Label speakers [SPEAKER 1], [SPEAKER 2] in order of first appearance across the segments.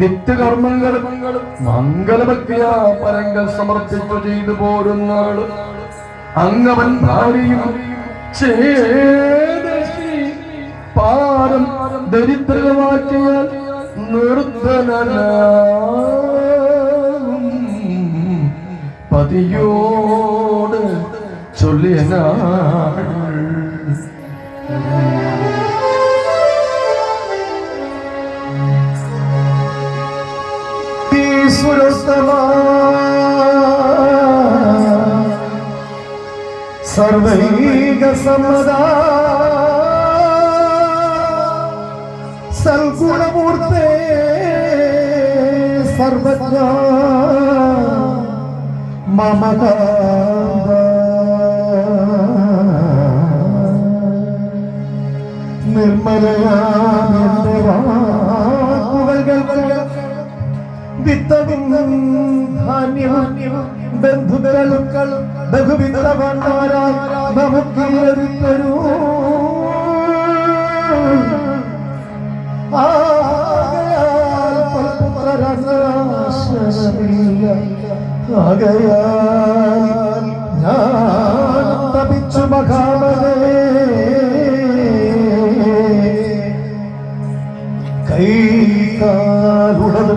[SPEAKER 1] നിത്യകർമ്മങ്ങളും മംഗളഭക്തിയാ പരങ്ങൾ സമർപ്പിച്ചു ചെയ്തു പോരുന്നാൾ അങ്ങവൻ ഭാര്യയും പാരം ദരിദ്രമാക്കിയാൽ നിർദ്ധനാകും പതിയോട് ചൊല്ലിയനാൾ. സർവൈക സമ്മതാ സൽഗുണമൂർത്തേ സർവജ്ഞ. മമത നിർമ്മലയാമെന്റെ വാക്കുകൾ ധാന്യവും ബന്ധുക്കളും ബഹുവിധവന്മാരാൽ നമുക്ക് തരൂ ആകയാൽ ഞാൻ തപിച്ചു മഹാമനേ കൈകാലുടത്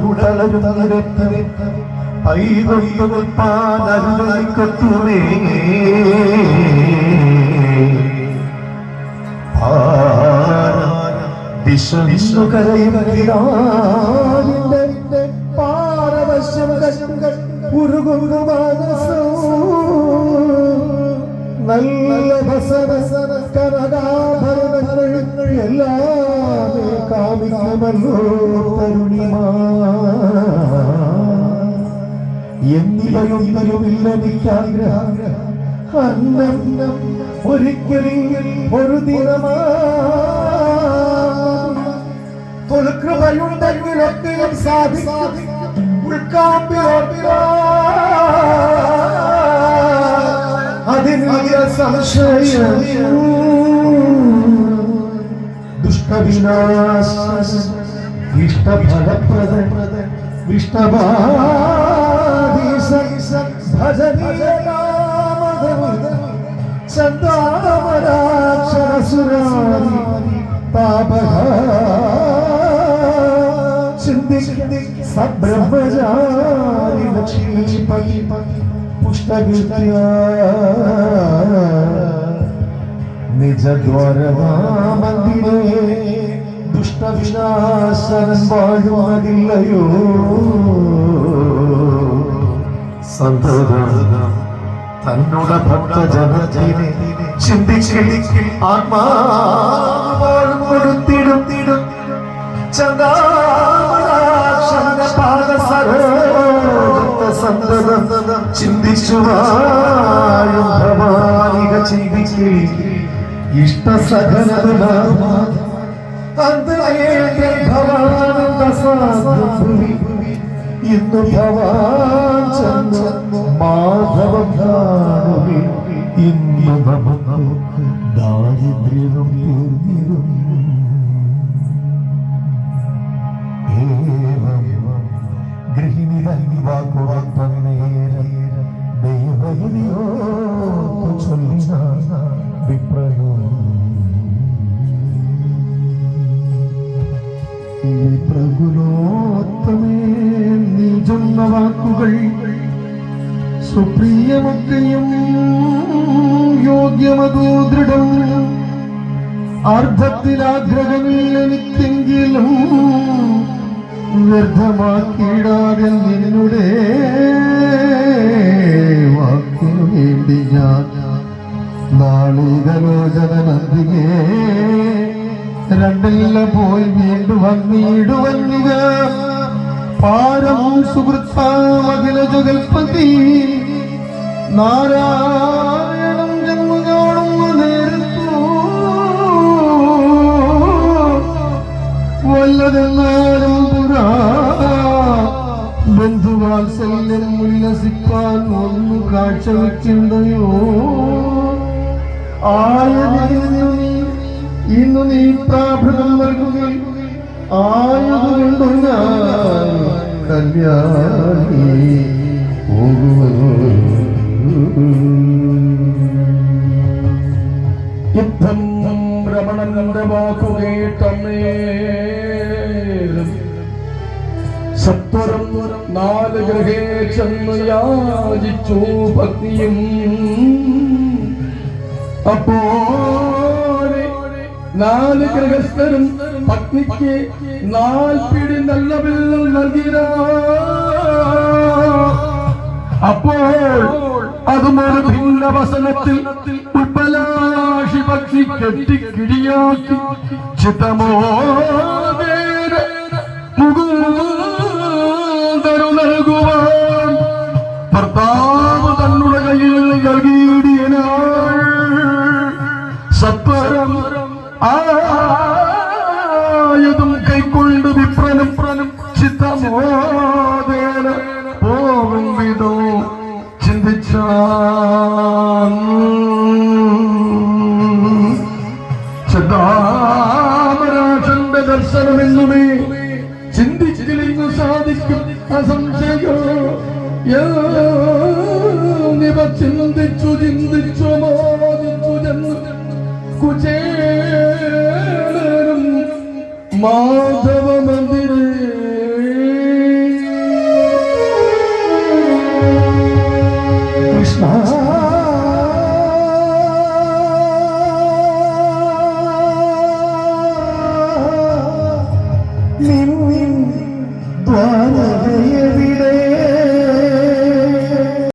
[SPEAKER 1] മനസ്സോ നല്ല കാമിക്കുമല്ലോ തരുണിമാ എന്നിവയൊന്നിലുമില്ലെനിക്കാഗ്രഹം അന്നം ഒരിക്കലും ഒരു ദിനമാ. ഉൾക്കാമ്പിലോട്ടിലോ അതിനുള്ള സംശയം ദുഷ്ടവിനാശ ഇഷ്ടഫലപ്രദ വിഷ്ടവാദീശ ചന്ദാമരാക്ഷരസുരാരി ചിന്തി സബ്രഹ്മചാരി ലക്ഷ്മീപതി പുഷ്ടകൃത്യ നിജദ്വാരമാമന്ദിരേ ദുഷ്ടവിനാശനൻ വാഴുമതില്ലയോ സന്തതം തന്നുടെ ഭക്തജനത്തിനെ ചിന്തിച്ചിൽ ആത്മാവോളം കൊടുത്തിടും തിടും സന്തതം ചിന്തിച്ചു വാഴും ഭവാനിക ചിന്തിച്ചിൽ ഇഷ്ടസഹനത ഇന്ന് ഭവാൻ ചെന്ന്. മാധവം കാണുകി ഇന്ന് നമുക്ക് ദാരിദ്ര്യവും തീർന്നിരുന്നു ഏവം വാക്കുകൾ സുപ്രിയമൊക്കെയും യോഗ്യമതോ ദൃഢം. അർദ്ധത്തിലാഗ്രഹമില്ല എനിക്കെങ്കിലും വ്യർത്ഥമാക്കിയിടാതെ നിന്നുടെ വാക്കിനു വേണ്ടി ഞാൻ നാളികലോചന നന്ദികേ രണ്ടില്ല പോയി വീണ്ടും വന്നിടുവന്നിക പാരം സുഹൃത്താമകില ജുഗൽപതി നാരായണം ജന്മ കാണുന്ന നേരത്തു വല്ലതെന്നാലും പുരാ ബന്ധുവാത്സല്യം ഉല്ലസിപ്പാൻ ഒന്ന് കാഴ്ചവെക്കണ്ടയോ? ആയതിനു നീ ഇന്ന് നീ പ്രാഭൃതം നൽകുകയും ആയതുകൊണ്ടു ഞാൻ കല്യാണി
[SPEAKER 2] യുദ്ധം രമണന്റെ വാക്കു കേട്ടന്നേരം സത്വരം നാല് ഗ്രഹേ ചെന്ന് യാചിച്ചു ഭക്തിയും. അപ്പോഴെ നാല് ഗൃഹസ്ഥരും പത്നിക്ക് നാൽപ്പിടി നല്ല ബില്ലും നൽകിയ അപ്പോൾ അതും ഒരു ഭിന്ന വസനത്തിൽ ഉൽപ്പലാശി പക്ഷി കെട്ടിക്കിടിയാക്കി ചിതമോ ദർശനമെന്നുമേ ചിന്തിച്ചിലിങ്ങു സാധിക്കും അസംശയോ. യാനിവ ചിന്തിച്ചു ചിന്തിച്ചു മോദിച്ചു ചെന്ന്. കുചേലരും മാധവ